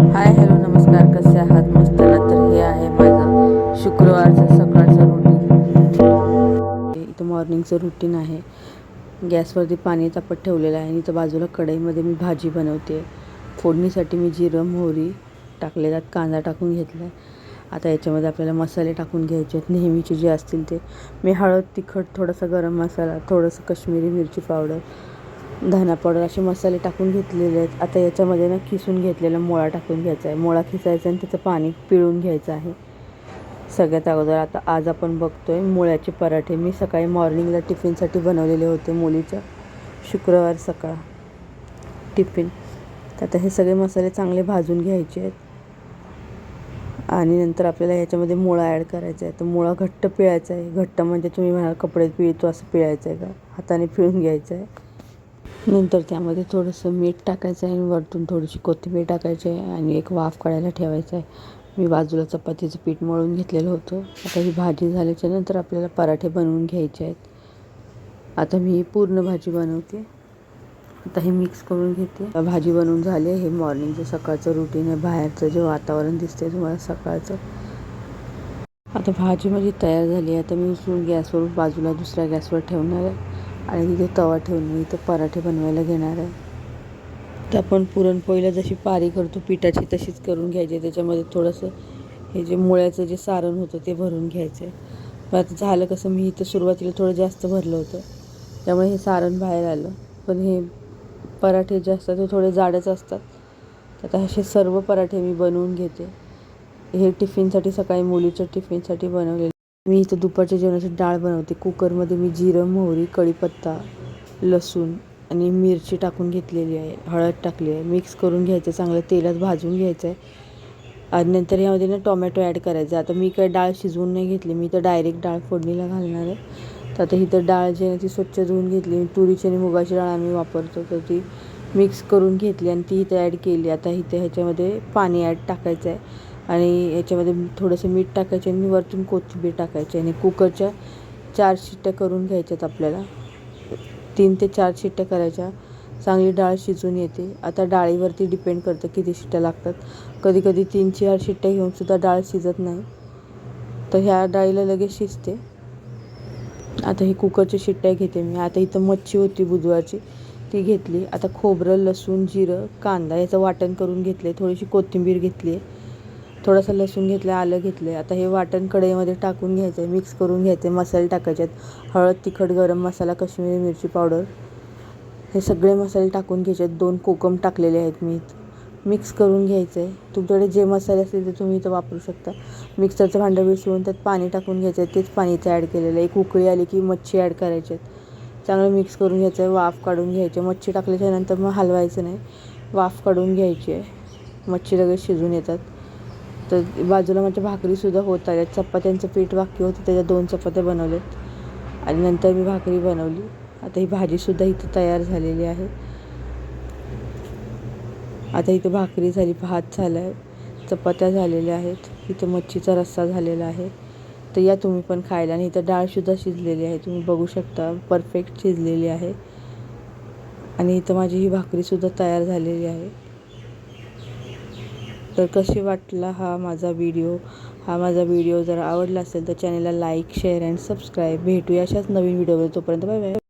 Hi hello नमस्कार. कसे आहात? मस्त ना? तर हे आहे माझं शुक्रवारचं सकाळचं रुटीन इथं मॉर्निंगचं रुटीन आहे. गॅसवरती पाणी तापत ठेवलेलं आहे आणि इथं बाजूला कढईमध्ये मी भाजी बनवते. फोडणीसाठी मी जिरं मोहरी टाकले त्यात कांदा टाकून घेतला आहे आता याच्यामध्ये आपल्याला मसाले टाकून घ्यायचे आहेत. नेहमीचे जे असतील ते. मी हळद तिखट थोडासा गरम मसाला थोडंसं कश्मीरी मिरची पावडर धना पावडर असे मसाले टाकून घेतलेले आहेत. आता याच्यामध्ये ना खिसून घेतलेला मुळा टाकून घ्यायचा आहे. मुळा खिसायचा आणि त्याचं पाणी पिळून घ्यायचं आहे. सगळ्यात अगोदर आता आज आपण बघतो आहे मुळ्याचे पराठे. मी सकाळी मॉर्निंगला टिफिनसाठी बनवलेले होते मुलीच्या शुक्रवार सकाळ टिफिन तर आता हे सगळे मसाले चांगले भाजून घ्यायचे आहेत. आणि नंतर आपल्याला ह्याच्यामध्ये मुळा ॲड करायचा आहे. तर मुळा घट्ट पिळायचा आहे. घट्ट म्हणजे तुम्ही म्हणाल कपडे पिळतो असं पिळायचं आहे का? हाताने पिळून घ्यायचं आहे. नंतर त्यामध्ये थोडंसं मीठ टाकायचं आहे आणि वरतून थोडीशी कोथिंबीर टाकायची आहे आणि एक वाफ काढायला ठेवायचं आहे. मी बाजूला चपातीचं पीठ मळून घेतलेलं होतं. आता ही भाजी झाल्याच्यानंतर आपल्याला पराठे बनवून घ्यायचे आहेत. आता मी पूर्ण भाजी बनवते. आता हे मिक्स करून घेते. भाजी बनवून झाली हे मॉर्निंगचं सकाळचं रुटीन आहे. बाहेरचं जे वातावरण दिसते तुम्हाला सकाळचं. आता भाजी माझी तयार झाली आहे. आता मी उचलून गॅसवर बाजूला दुसऱ्या गॅसवर ठेवणार आहे. आणि तिथे तवा ठेवून मी इथं पराठे बनवायला घेणार आहे. तर आपण पुरणपोळीला जशी पारी करतो पिठाची तशीच करून घ्यायची. त्याच्यामध्ये थोडंसं हे जे मुळ्याचं जे सारण होतं ते भरून घ्यायचं आहे. पण आता झालं कसं मी इथं सुरुवातीला थोडं जास्त भरलं होतं. त्यामुळे हे सारण बाहेर आलं. पण हे पराठे जे असतात ते थोडे जाडच असतात. तर आता असे सर्व पराठे मी बनवून घेते. हे टिफिनसाठी सकाळी मुलीच्या टिफिनसाठी बनवलेले मी इथं दुपारच्या जेवणाची डाळ बनवते. कुकरमध्ये मी जिरं मोहरी कढीपत्ता लसूण आणि मिरची टाकून घेतलेली आहे. हळद टाकली आहे. मिक्स करून घ्यायचं. चांगलं तेलात भाजून घ्यायचं आहे आणि नंतर यामध्ये ना टोमॅटो ॲड करायचं. आता मी काय डाळ शिजवून नाही घेतली. मी तर डायरेक्ट डाळ फोडणीला घालणार आहे. तर आता इथं डाळ जी आहे ती स्वच्छ धुवून घेतली. तुरीची आणि मुगाची डाळ आम्ही वापरतो. तर ती मिक्स करून घेतली आणि ती इथं ॲड केली. आता इथे ह्याच्यामध्ये पाणी ॲड टाकायचं आहे. आणि याच्यामध्ये थोडंसं मीठ टाकायचं आणि वरतून कोथिंबीर टाकायची आणि कुकरच्या चार शिट्ट्या करून घ्यायच्यात आपल्याला. तीन ते चार शिट्ट्या करायच्या. चांगली डाळ शिजून येते. आता डाळीवरती डिपेंड करतं किती शिट्ट्या लागतात. कधी कधी तीन चार शिट्ट्या घेऊनसुद्धा डाळ शिजत नाही. तर ह्या डाळीला लगेच शिजते. आता ही कुकरची शिट्ट्या घेते मी. आता इथं मच्छी होती बुधवारची. ती घेतली. आता खोबरं लसूण जिरं कांदा याचं वाटण करून घेतलं आहे थोडीशी कोथिंबीर घेतली आहे थोडंसं लसूण घेतलं आलं घेतलं आहे आता हे वाटण कढईमध्ये टाकून घ्यायचं आहे मिक्स करून घ्यायचं आहे मसाले टाकायचे आहेत. हळद तिखट गरम मसाला कश्मीरी मिरची पावडर. हे सगळे मसाले टाकून घ्यायचे आहेत. दोन कोकम टाकलेले आहेत मी. मिक्स करून घ्यायचं आहे तुमच्याकडे जे मसाले असतील ते तुम्ही इथं वापरू शकता. मिक्सरचं भांडं विसळून त्यात पाणी टाकून घ्यायचं आहे तेच पाणी इथं ॲड केलेलं आहे. एक उकळी आली की मच्छी ॲड करायची आहेत. चांगलं मिक्स करून घ्यायचं आहे वाफ काढून घ्यायचे. मच्छी टाकल्याच्यानंतर मग हलवायचं नाही. वाफ काढून घ्यायची आहे. मच्छी लगेच शिजून येतात. तर बाजूला माझ्या भाकरीसुद्धा होत आल्या. चपात्यांचं पीठ बाकी होतं त्याच्या दोन चपात्या बनवल्यात. आणि नंतर मी भाकरी बनवली. आता ही भाजीसुद्धा इथं तयार झालेली आहे. आता इथं भाकरी झाली भात झाला आहे चपात्या झालेल्या आहेत. इथं मच्छीचा रस्सा झालेला आहे. तर या तुम्ही पण खायला. आणि इथं डाळसुद्धा शिजलेली आहे. तुम्ही बघू शकता परफेक्ट शिजलेली आहे. आणि इथं माझी ही भाकरीसुद्धा तयार झालेली आहे. तर कशी वाटला हा माझा व्हिडिओ हा माझा व्हिडिओ जर आवडला असेल तर चॅनलला लाईक शेअर अँड सबस्क्राईब भेटूया अशाच नवीन व्हिडिओ तोपर्यंत बाय बाय